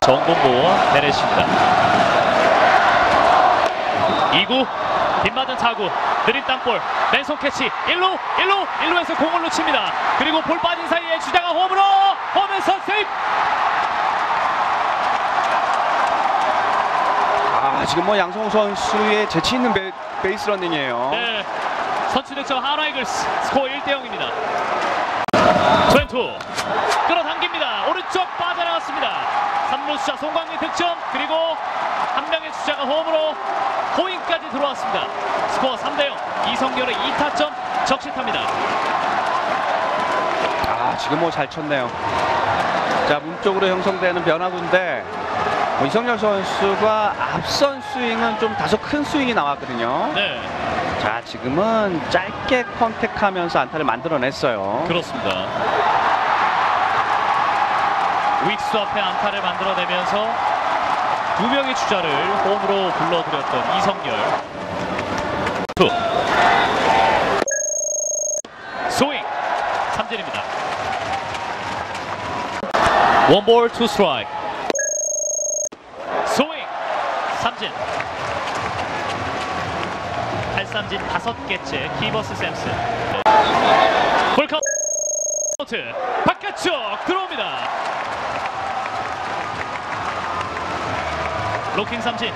정군보 베넷입니다. 2구 빗맞은 타구 느린 땅볼 맨손 캐치 1루 1루 1루에서 공을 놓칩니다. 그리고 볼 빠진 사이에 주자가 홈으로 홈에서 세이프 아 지금 뭐 양성호 선수의 재치 있는 베, 베이스 러닝이에요. 네. 선취 득점 하나 이글스 스코어 1대 0입니다. 트웬투 끌어당깁니다. 오른쪽 빠져나갔습니다. 3루 수자 송광민 득점 그리고 한 명의 주자가 홈으로 호잉까지 들어왔습니다. 스코어 3대 0 이성열의 2타점 적시탑니다. 아 지금 뭐 잘 쳤네요. 자 몸쪽으로 형성되는 변화구인데 뭐 이성열 선수가 앞선 스윙은 좀 다소 큰 스윙이 나왔거든요. 네 자 지금은 짧게 컨택하면서 안타를 만들어냈어요. 그렇습니다. 윅스 앞에 안타를 만들어내면서 두 명의 주자를 홈으로 불러들였던 이성열. 투. 스윙. 삼진입니다. 원볼 투 스트라이크. 스윙. 삼진. 8삼진 다섯 개째 키버스 샘슨. 볼카운트 바깥쪽 들어옵니다. 로킹 삼진